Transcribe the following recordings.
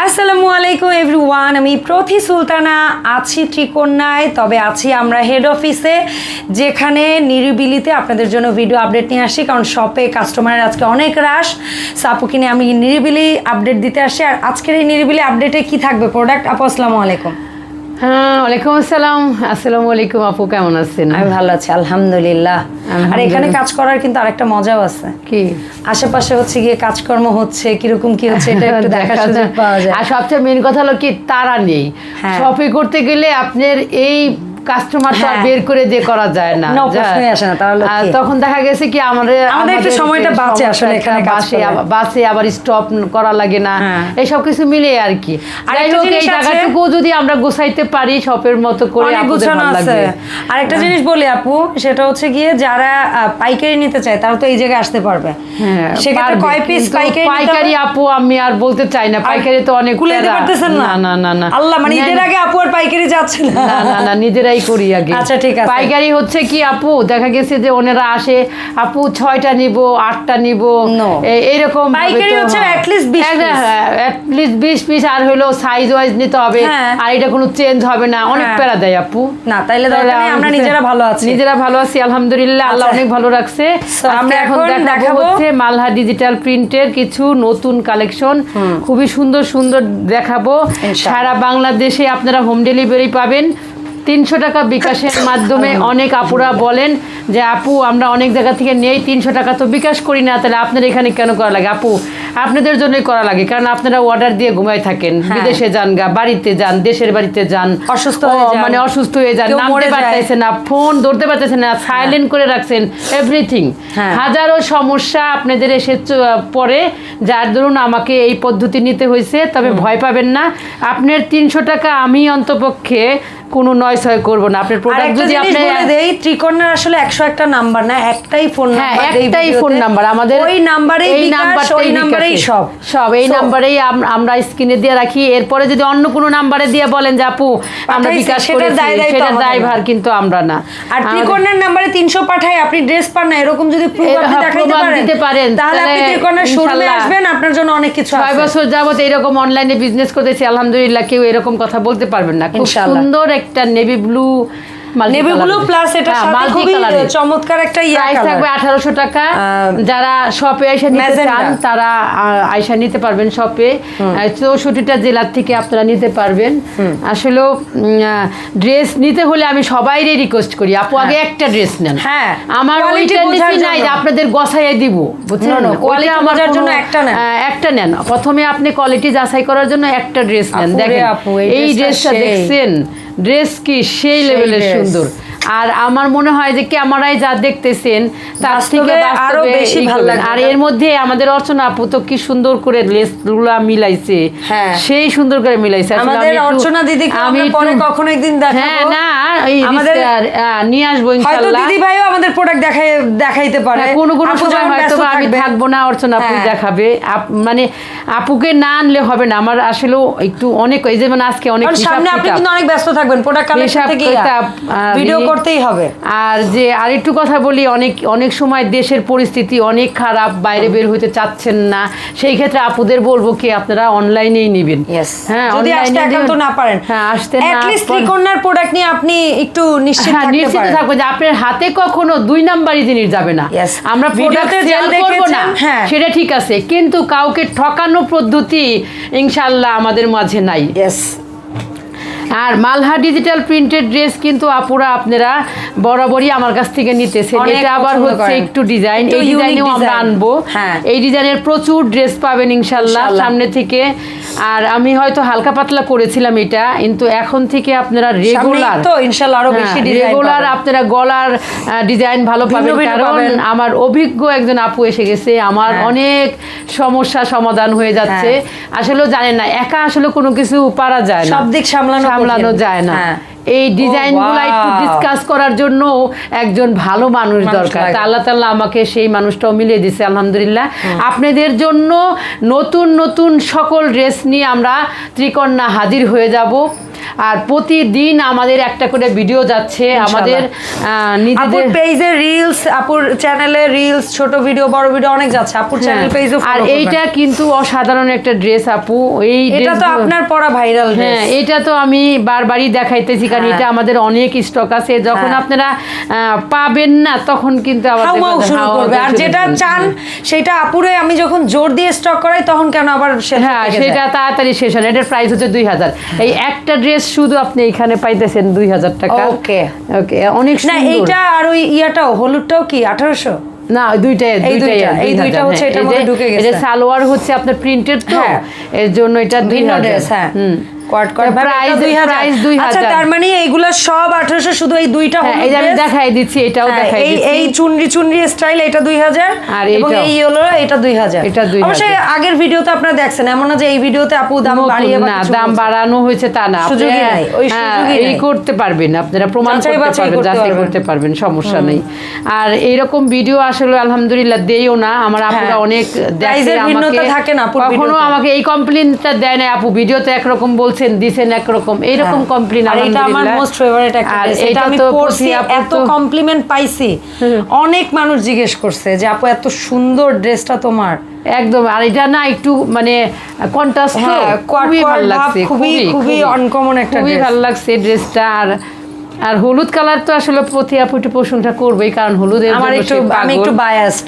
আসসালামু আলাইকুম এভরিওয়ান, আমি প্রতি সুলতানা আছি ত্রিকন্যায় তবে আছি আমরা হেড অফিসে যেখানে নিরিবিলিতে আপনাদের জন্য ভিডিও আপডেট নিয়ে আসি, কারণ শপে কাস্টমারের আজকে অনেক রাশ সাপু কিনে আমি নিরিবিলি আপডেট দিতে আসি। আর আজকের এই নিরিবিলি আপডেটে কি থাকবে? প্রোডাক্ট আপু, আসসালামু আলাইকুম। হ্যাঁ ওয়ালাইকুম আসসালাম। আসসালামু আলাইকুম আপু কেমন আছেন? আমি ভালো আছি আলহামদুলিল্লাহ। আর এখানে কাজ করার কিন্তু আরেকটা মজাও আছে। কি? আশেপাশে হচ্ছে গিয়ে কাজকর্ম হচ্ছে কীরকম কি হচ্ছে এটা একটু দেখার দেখা সুযোগ পাওয়া যায়। আর সবচেয়ে মেন কথা হলো কি তারা নেই। শপিং করতে গেলে আপনার এই কাস্টমার তো হ্যাঁ। বের করে দিয়ে করা যায় না। আসে তখন দেখা গেছে কি আমাদের আমাদের একটু সময়টা বাঁচে আসলে এখানে বাসে বাসে আবার স্টপ করা লাগে না। হ্যাঁ। এইসব কিছু মিলে আর কি। আর এই জায়গাটুকু যদি আমরা গোছাইতে পারি শপের মতো করে আছে। আরেকটা জিনিস বলি আপু সেটা হচ্ছে গিয়ে যারা পাইকারি নিতে চায় তারা তো এই জায়গায় আসতে পারবে। হ্যাঁ, সেক্ষেত্রে কয় পিস পাইকারি পাইকারি আপু আমি আর বলতে চাই না পাইকারি তো অনেক কুলে দিতে পারতেছেন না? না না না আল্লাহ মানে ঈদের আগে আপু আর পাইকারি যাচ্ছে না। না না না নিজেরাই করি আগে আচ্ছা, ঠিক আছে। পাইকারি হচ্ছে কি আপু দেখা গেছে যে ওনারা আসে আপু ছয়টা নিব আটটা নিব এইরকম পাইকারি হচ্ছে at least 20 হ্যাঁ, 20 পিস আর হলো সাইজ ওয়াইজ নিতে হবে। হ্যাঁ। আর এটা কোনো চেঞ্জ হবে না। অনেক হ্যাঁ। প্যারা দেয় আপু। না তাইলে আমরা নিজেরা ভালো আছি। নিজেরা ভালো আছি আলহামদুলিল্লাহ আল্লাহ আচ্ছা। অনেক ভালো রাখছে। আমরা এখন দেখাবো- হচ্ছে মালহা ডিজিটাল প্রিন্টের কিছু নতুন কালেকশন খুবই সুন্দর সুন্দর দেখাবো। সারা বাংলাদেশে আপনারা হোম ডেলিভারি পাবেন। তিনশো টাকা বিকাশের মাধ্যমে অনেক আপুরা বলেন যে আপু আমরা অনেক জায়গা থেকে নেই তিনশো টাকা তো বিকাশ করি না তাহলে আপনার এখানে কেন করা লাগে? আপু আপনাদের জন্যই করা লাগে কারণ আপনারা অর্ডার দিয়ে ঘুমায় থাকেন। হ্যাঁ। বিদেশে যান গা বাড়িতে যান দেশের বাড়িতে যান। অসুস্থ হয়ে। মানে অসুস্থ হয়ে যান নামতে পারতেছে না ফোন ধরতে পারতেছে না সাইলেন্ট করে রাখছেন এভরিথিং হ্যাঁ। হাজারো সমস্যা আপনাদের এসে পরে যার দরুন আমাকে এই পদ্ধতি নিতে হয়েছে তবে ভয় পাবেন না। আপনার তিনশো টাকা আমি অন্তপক্ষে কোনো নয় ছয় করব না। আপনার প্রোডাক্ট যদি আপনি বলে দেই ত্রিকোণের আসলে একশো একটা নাম্বার না একটাই ফোন হ্যাঁ নাম্বার এই একটাই ফোন নাম্বার আমাদের ওই নাম্বারেই এই নাম্বারটাই ওই নাম্বারেই সব। সব এই নাম্বারেই আমরা স্ক্রিনে দিয়ে রাখি। এরপরে যদি অন্য কোনো নাম্বারে দিয়ে বলেন যে আপু আমরা বিকাশ করেছি। সেটা। ড্রাইভার কিন্তু আমরা না। আর ত্রিকোণের নাম্বারে তিনশো পাঠায় আপনি ড্রেস পান না এরকম যদি এর- আপনি হ্যাঁ, দেখাইতে পারেন দিতে পারেন, তাহলে আপনি ত্রিকোণের শোরুমে আসবেন আপনার জন্য অনেক কিছু ছয় আছে। বছর যাবত এরকম অনলাইনে বিজনেস করতেছি আলহামদুলিল্লাহ কেউ এরকম কথা বলতে পারবেন না। খুব সুন্দর একটা navy blue navy blue plus এটা সাথে খুবই চমৎকার একটা ইয়া প্রাইস থাকবে আঠারোশো টাকা। যারা শপে আইসা নিতে চান তারা আইসা নিতে পারবেন শপে জেলার থেকে আপনারা নিতে পারবেন। আসলে ড্রেস নিতে হলে আমি সবাইরে রিকোয়েস্ট করি। আপু আগে একটা ড্রেস নেন। হ্যাঁ, আমার ওই নাই যে আপনাদের গসাইয়ে দিব বুঝছেন? বোঝার জন্য একটা নেন। একটা নেন। প্রথমে আপনি কোয়ালিটি যাচাই করার জন্য একটা ড্রেস নেন। দেখেন এই ড্রেসটা দেখছেন? ড্রেস কি? সেই লেভেলের dress। সুন্দর আর আমার মনে হয় যে ক্যামেরায় যা দেখতেছেন তার থেকে আরও বেশি ভালো। লাগবে। আর এর মধ্যে আমাদের অর্চনা আপু তো কি সুন্দর করে লেসগুলা মিলাইছে হ্যাঁ। সেই সুন্দর করে মিলাইছে আমাদের অর্চনা দিদিকে আমি পরে কখনো একদিন দেখাবো। হ্যাঁ না এই আমাদের- নিয়ে আসব হয়তো দিদি ভাইও আমাদের প্রোডাক্ট দেখাই দেখাইতে পারে হ্যাঁ, কোনো কোনো আপু সময় হয়তো আমি থাকবে। না অর্চনা আপু হ্যাঁ। দেখাবে মানে আপুকে না আনলে হবে না আমার আসলে একটু অনেক এই যে মানে আজকে অনেক সামনে আপনি কিন্তু অনেক ব্যস্ত থাকবেন প্রোডাক্ট কালেকশন থেকে ভিডিও করতেই হবে। আর যে আরেকটু কথা বলি অনেক অনেক সময় দেশের পরিস্থিতি অনেক খারাপ বাইরে বের হইতে চাচ্ছেন না। সেই ক্ষেত্রে আপুদের বলব কি আপনারা অনলাইনেই নেবেন। হ্যাঁ যদি আসতে একান্ত না পারেন। হ্যাঁ আসতে না। ত্রিকোণার প্রোডাক্ট নিয়ে আপনি একটু নিশ্চিত হ্যাঁ থাকতে নিশ্চিত যে আপনার হাতে কখনো দুই নাম্বারই জিনিস যাবে না। আমরা প্রোডাক্ট সেল করব না হ্যাঁ। সেটা ঠিক আছে কিন্তু কাউকে ঠকানো পদ্ধতি ইনশাল্লাহ আমাদের মাঝে নাই। ইয়েস আর মালহা ডিজিটাল প্রিন্টেড ড্রেস কিন্তু আপুরা আপনারা বরাবরই আমার কাছ থেকে নিতেছেন। এটা আবার হচ্ছে একটু ডিজাইন এই ডিজাইনেও আমরা আনব। হ্যাঁ। এই ডিজাইনের প্রচুর ড্রেস পাবেন ইনশাল্লাহ। সামনে থেকে। আর আমি হয়তো হালকা পাতলা করেছিলাম এটা কিন্তু এখন থেকে আপনারা রেগুলার তো ইনশাআল্লাহ আরও বেশি ডিজাইন রেগুলার আপনারা গলার ডিজাইন ভালো পাবেন। কারণ আমার অভিজ্ঞ একজন আপু এসে গেছে। আমার হ্যাঁ। অনেক সমস্যা সমাধান হয়ে যাচ্ছে। আসলে জানেন না একা আসলে কোনো কিছু পারা যায় না। সব দিক সামলানো সামলানো যায় না। হ্যাঁ। এই ডিজাইনগুলা একটু ডিসকাস করার জন্য একজন ভালো মানুষ দরকার। আল্লাহ তাল্লাহ আমাকে সেই মানুষটাও মিলিয়ে দিছে আলহামদুলিল্লাহ। আপনাদের জন্য নতুন নতুন সকল ড্রেস নিয়ে আমরা ত্রিকন্যা হাজির হয়ে যাব। আর প্রতিদিন আমাদের একটা করে ভিডিও যাচ্ছে আমাদের নিজেদের পেজে রিলস আপুর চ্যানেলে রিলস ছোট ভিডিও বড় ভিডিও অনেক যাচ্ছে। আপুর চ্যানেল পেজও আর এইটা কিন্তু অসাধারণ একটা ড্রেস আপু। এই এটা তো আপনার পরা ভাইরাল হ্যাঁ এটা তো আমি বারবারই দেখাইতেছি কারণ হ্যাঁ। এটা আমাদের অনেক স্টক আছে। যখন হ্যাঁ। আপনারা আহ, পাবেন না তখন কিন্তু আমাদের শুরু করবে। আর যেটা চান সেটা আপুরে আমি যখন জোর দিয়ে স্টক করাই তখন কেন আবার হ্যাঁ সেটা তাড়াতাড়ি শেষ হয়। এটার প্রাইস হচ্ছে দুই হাজার। এই একটা ড্রেস শুধু আপনি এখানে পাইতেছেন দুই হাজার টাকা। ওকে ওকে অনেক না এইটা আর ওই ইয়াটাও হলুদটাও কি আঠারোশো? না দুইটা দুইটাই এই দুইটা, এই দুইটা হচ্ছে এটা এটার মধ্যে ঢুকে গেছে। সালোয়ার হচ্ছে আপনার প্রিন্টেড তো হ্যাঁ। এর জন্য এটা ভিন্ন ড্রেস হ্যাঁ। হুম। কোয়াট কোয়াট তা price- price দুই হাজার। তার মানে এইগুলা সব আঠারোশো শুধু এই দুইটা হ্যাঁ, এই যে আমি দেখাই দিচ্ছি এটাও হ্যাঁ, দেখাই এই চুনরি চুনরি স্টাইল এটা দুই হাজার এবং এই হলো এটা দুই হাজার। এটা 2000 অবশ্যই আগের ভিডিওতে আপনারা দেখছেন এমন না যে এই ভিডিওতে আপু দাম বাড়িয়ে না দাম বাড়ানো হয়েছে তা না। সুযোগই নাই, ওই হ্যাঁ, সুযোগই এই করতে পারবেন আপনারা প্রমাণ করতে পারবেন যাচাই করতে পারবেন সমস্যা নেই। আর এইরকম ভিডিও আসলে আলহামদুলিল্লাহ দেইও না আমার আপুরা হ্যাঁ। অনেক দেখে আমাকে থাকে না আপুর কখনো। আমাকে এই কমপ্লেনটা দেয় না আপু ভিডিওতে একরকম বলছেন দিছেন একরকম। এইরকম হ্যাঁ। কমপ্লেন আর এটা আমার মোস্ট ফেভারিট একটা এটা আমি আপু এত কমপ্লিমেন্ট পাইছি। অনেক মানুষ জিজ্ঞেস করছে যে আপু এত সুন্দর ড্রেসটা তোমার? একদম আর এটা না একটু মানে কন্ট্রাস্ট হ্যাঁ, খুবই ভালো লাগছে খুবই- খুবই আনকমন একটা খুবই ভালো লাগছে ড্রেসটা আর আর হলুদ কালার তো আসলে প্রতি আপু একটু প্রশংসা করবেই কারণ হলুদের আমার একটু আমি একটু। বায়াসড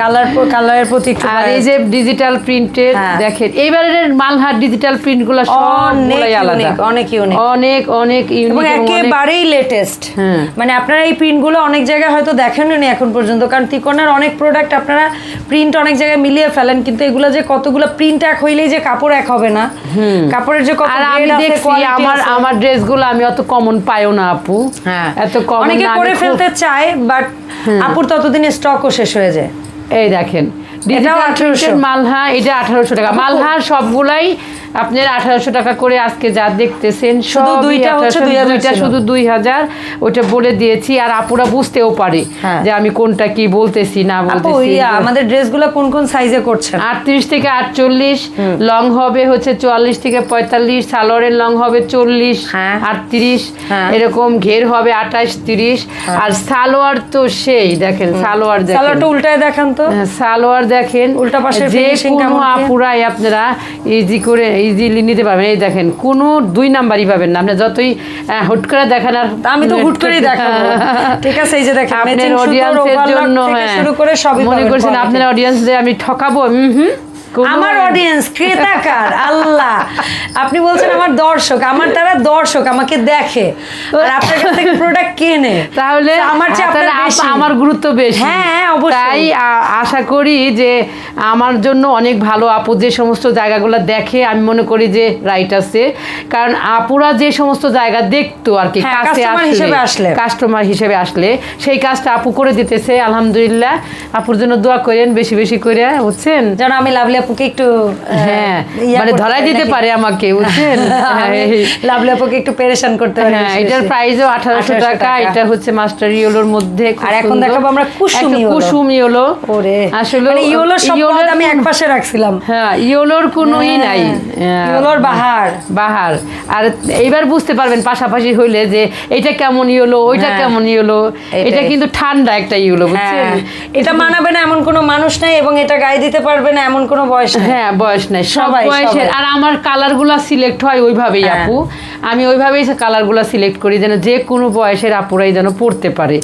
কালার কালারের প্রতি একটু আর এই যে ডিজিটাল প্রিন্টের হ্যাঁ। দেখেন এইবারের মালহার ডিজিটাল প্রিন্টগুলো অনেক সবগুলাই আলাদা অনেক unique। অনেক অনেক এবং ইউনিক একেবারেই লেটেস্ট হ্যাঁ। মানে আপনারা এই প্রিন্টগুলো অনেক জায়গায় হয়তো দেখেননি এখন পর্যন্ত কারণ তিকোনার অনেক প্রোডাক্ট আপনারা প্রিন্ট অনেক জায়গায় মিলিয়ে ফেলেন কিন্তু এগুলো যে কতগুলো প্রিন্ট এক হইলেই যে কাপড় এক হবে না কাপড়ের যে কত আর আমি দেখছি আমার। আমার ড্রেসগুলো আমি অত কমন পাইও না আপু। হ্যাঁ। এত কম অনেকে করে ফেলতে চায় বাট আপুর ততদিনে স্টকও শেষ হয়ে যায়। এই দেখেন এটা আঠারোশো। মালহা এটা আঠারোশো টাকা। মালহা সবগুলাই আপনার আঠারোশো টাকা করে আজকে যা দেখতেছেন শুধু দুইটা হচ্ছে দুইটা শুধু দুই হাজার ওটা বলে দিয়েছি আর আপুরা বুঝতেও পারে হ্যাঁ। যে আমি কোনটা কি বলতেছি না বলতেছি। আমাদের ড্রেসগুলো কোন কোন সাইজে করছেন? আটত্রিশ থেকে আটচল্লিশ লং হবে হচ্ছে চুয়াল্লিশ থেকে পঁয়তাল্লিশ সালোয়ারের লং হবে চল্লিশ হ্যাঁ। আটত্রিশ হ্যাঁ। এরকম ঘের হবে আঠাশ তিরিশ আর সালোয়ার তো সেই দেখেন সালোয়ার দেখেন। সালোয়ারটা উল্টায় দেখান তো। সালোয়ার দেখেন উল্টা পাশের যে কোনো আপুরাই আপনারা ইজি করে ইজিলি নিতে পারবেন। এই দেখেন কোনো দুই নাম্বারই পাবেন না। আপনি যতই হুট করে দেখেন আর আমি তো হুট করেই দেখাবো। ঠিক আছে এই যে দেখেন আপনার অডিয়েন্সের জন্য হ্যাঁ। শুরু করে সবই মনে করছেন আপনার অডিয়েন্স যে আমি ঠকাবো? হুম। আমার অডিয়েন্স ক্রেতাকার আল্লাহ। আপনি বলছেন আমার দর্শক আমার তারা দর্শক আমাকে দেখে। আর আপনার কাছ থেকে প্রোডাক্ট কেনে তাহলে আমার চেয়ে আপনার তাহলে আপ- বেশি। আমার গুরুত্ব বেশি। হ্যাঁ, অবশ্যই। তাই আশা করি যে আমার জন্য অনেক ভালো আপু যে সমস্ত জায়গাগুলো দেখে আমি মনে করি যে রাইট আছে কারণ আপুরা যে সমস্ত জায়গা দেখতো আর কি হ্যাঁ, কাছে আসলে। কাস্টমার হিসেবে আসলে সেই কাজটা আপু করে দিতেছে আলহামদুলিল্লাহ। আপুর জন্য দোয়া করেন বেশি বেশি করে বুঝছেন? যেন আমি লাভলি আপুকে একটু হ্যাঁ মানে ধরাই দিতে পারে আমাকে বুঝছেন? হ্যাঁ, লাভলি আপুকে একটু পেরেশান করতে পারি হ্যাঁ এটার প্রাইসও আঠারোশো টাকা এটা হচ্ছে মাস্টার ইয়েলোর মধ্যে আর এখন দেখাবো আমরা কুসুম কুসুম ইয়েলো। ওরে আসলে মানে ইয়োলোর পদ আমি এক পাশে রাখছিলাম। হ্যাঁ ইয়েলোর কোনো ই নাই। ইয়োলোর বাহার। বাহার। আর এইবার বুঝতে পারবেন পাশাপাশি হইলে যে এটা কেমন ইয়েলো ওইটা কেমন ইয়েলো এটা কিন্তু ঠান্ডা একটা ইয়েলো বুঝছেন? এটা মানাবে না এমন কোনো মানুষ নাই এবং এটা গায়ে দিতে পারবে না এমন কোনো বয়স হ্যাঁ বয়স নাই সব সবাই, বয়সের আর আমার কালারগুলো সিলেক্ট হয় ওইভাবেই হ্যাঁ। আপু। আমি ওইভাবেই কালারগুলো সিলেক্ট করি যেন যে কোনো বয়সের আপুরাই যেন পড়তে পারে.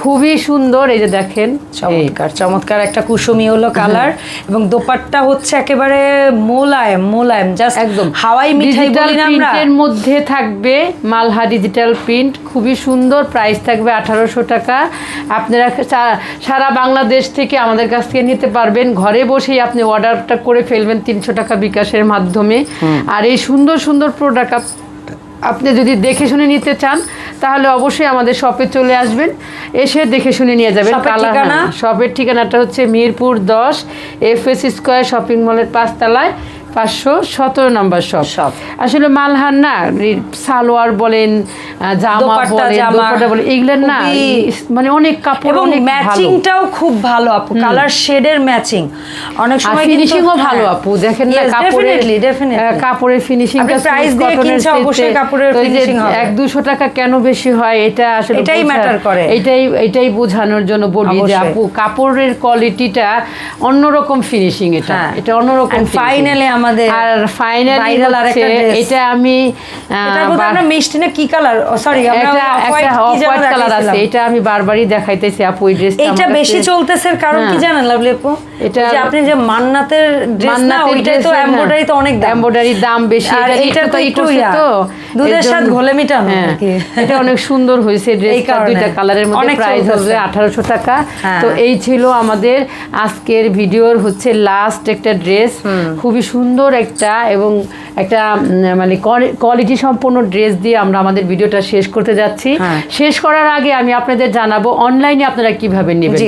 খুবই সুন্দর এই যে দেখেন। চমৎকার চমৎকার একটা কুসুমি হলো কালার এবং দোপাট্টা হচ্ছে একেবারে মোলায়েম মোলায়েম জাস্ট একদম। হাওয়াই মিঠাই বলি না আমরা। প্রিন্টের মধ্যে থাকবে মালহা ডিজিটাল প্রিন্ট খুবই সুন্দর প্রাইস থাকবে আঠারোশো টাকা। আপনারা সারা বাংলাদেশ থেকে আমাদের কাছ থেকে নিতে পারবেন। ঘরে বসেই আপনি অর্ডারটা করে ফেলবেন তিনশো টাকা বিকাশের মাধ্যমে। আর এই সুন্দর সুন্দর প্রোডাক্ট আপনি যদি দেখে শুনে নিতে চান তাহলে অবশ্যই আমাদের শপে চলে আসবেন। এসে দেখে শুনে নিয়ে যাবেন শপের ঠিকানাটা হচ্ছে মিরপুর দশ এফ এস স্কোয়ার শপিং মলের পাঁচতলায়। পাঁচশো সতেরো নম্বর Shop। আসলে মালহার না সালোয়ার বলেন জামা বলেন দোপাট্টা বলেন এগুলোর না মানে অনেক কাপড় অনেক ম্যাচিংটাও খুব ভালো আপু। কালার শেডের ম্যাচিং অনেক সময় ফিনিশিংও ভালো আপু। দেখেন না কাপড়ের কাপড়ের ফিনিশিংটা price দিয়ে কিনছে, অবশ্যই কাপড়ের finishing হবে। এক দুশো টাকা কেন বেশি হয় এটা আসলে এটাই matter করে। এটাই এটাই বোঝানোর জন্য বলি যে আপু কাপড়ের কোয়ালিটিটা অন্যরকম ফিনিশিং এটা। হ্যাঁ। এটা অন্যরকম finally আমাদের আর ফাইনালি dress। এটা আমি এটা মিষ্টি না কি কালার সরি একটা আমরা একটা অফ হোয়াইট কালার আছে এটা আমি বারবারই দেখাইতেছি আপু এই ড্রেসটা এইটা বেশি চলতেছে কারণ কি হ্যাঁ। জানেন লাভলি আপু? এটা- যে আপনি যে মান্নাতের ড্রেস না ওইটা তো এমব্রয়ডারি তো অনেক দাম। এমব্রয়ডারির দাম বেশি এটা তো একটু তো? দুধের জন্য- ঘোলে মিটানো হ্যাঁ, এটা অনেক সুন্দর হয়েছে ড্রেসটা। দুইটা কালারের মধ্যে প্রাইস হবে আঠারোশো টাকা। হ্যাঁ। তো এই ছিল আমাদের আজকের ভিডিওর হচ্ছে লাস্ট একটা ড্রেস খুবই সুন্দর একটা এবং একটা মানে কোয়ালিটি সম্পন্ন ড্রেস দিয়ে আমরা আমাদের ভিডিওটা শেষ করতে যাচ্ছি। হ্যাঁ। শেষ করার আগে আমি আপনাদের জানাব অনলাইনে আপনারা কীভাবে নেবেন?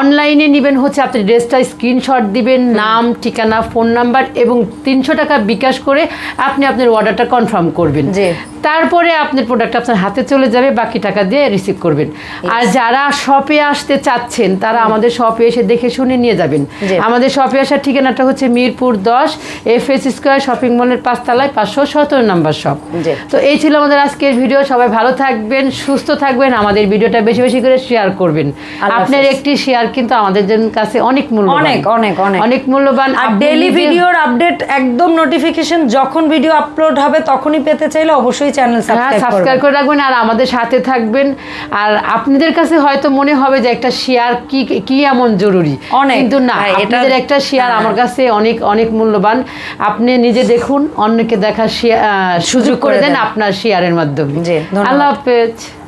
অনলাইনে নেবেন হচ্ছে আপনি ড্রেসটা স্ক্রিনশট দিবেন নাম ঠিকানা ফোন নাম্বার এবং তিনশো টাকা বিকাশ করে আপনি আপনার অর্ডারটা কনফার্ম করবেন। তারপরে আপনার প্রোডাক্ট আপনার হাতে চলে যাবে বাকি টাকা দিয়ে রিসিভ করবেন। আর যারা শপে আসতে চাচ্ছেন তারা আমাদের শপে এসে দেখে শুনে নিয়ে যাবেন। আমাদের শপে আসার ঠিকানাটা হচ্ছে মিরপুর দশ এফ এস স্কোয়ার শপিং মলের পাঁচতলায় পাঁচশো সতেরো নম্বর শপ তো এই ছিল আমাদের আজকের ভিডিও সবাই ভালো থাকবেন সুস্থ থাকবেন আমাদের ভিডিওটা বেশি বেশি করে শেয়ার করবেন। আপনার একটি শেয়ার কিন্তু আমাদের জন্য কাছে অনেক মূল্যবান। অনেক, অনেক, অনেক। অনেক মূল্যবান। আর ডেইলি ভিডিওর আপডেট একদম নোটিফিকেশন যখন ভিডিও আপলোড হবে তখনই পেতে চাইলে অবশ্যই চ্যানেল সাবস্ক্রাইব করে রাখবেন আর আমাদের সাথে থাকবেন। আর আপনাদের কাছে হয়তো মনে হবে যে একটা শেয়ার কি কি এমন জরুরি? অনেক। কিন্তু না আপনাদের একটা শেয়ার। আমার কাছে অনেক অনেক মূল্যবান। আপনি নিজে দেখুন অন্যকে দেখার শেয়ার সুযোগ করে দেন। আপনার শেয়ারের মাধ্যমে। আল্লাহ হাফেজ।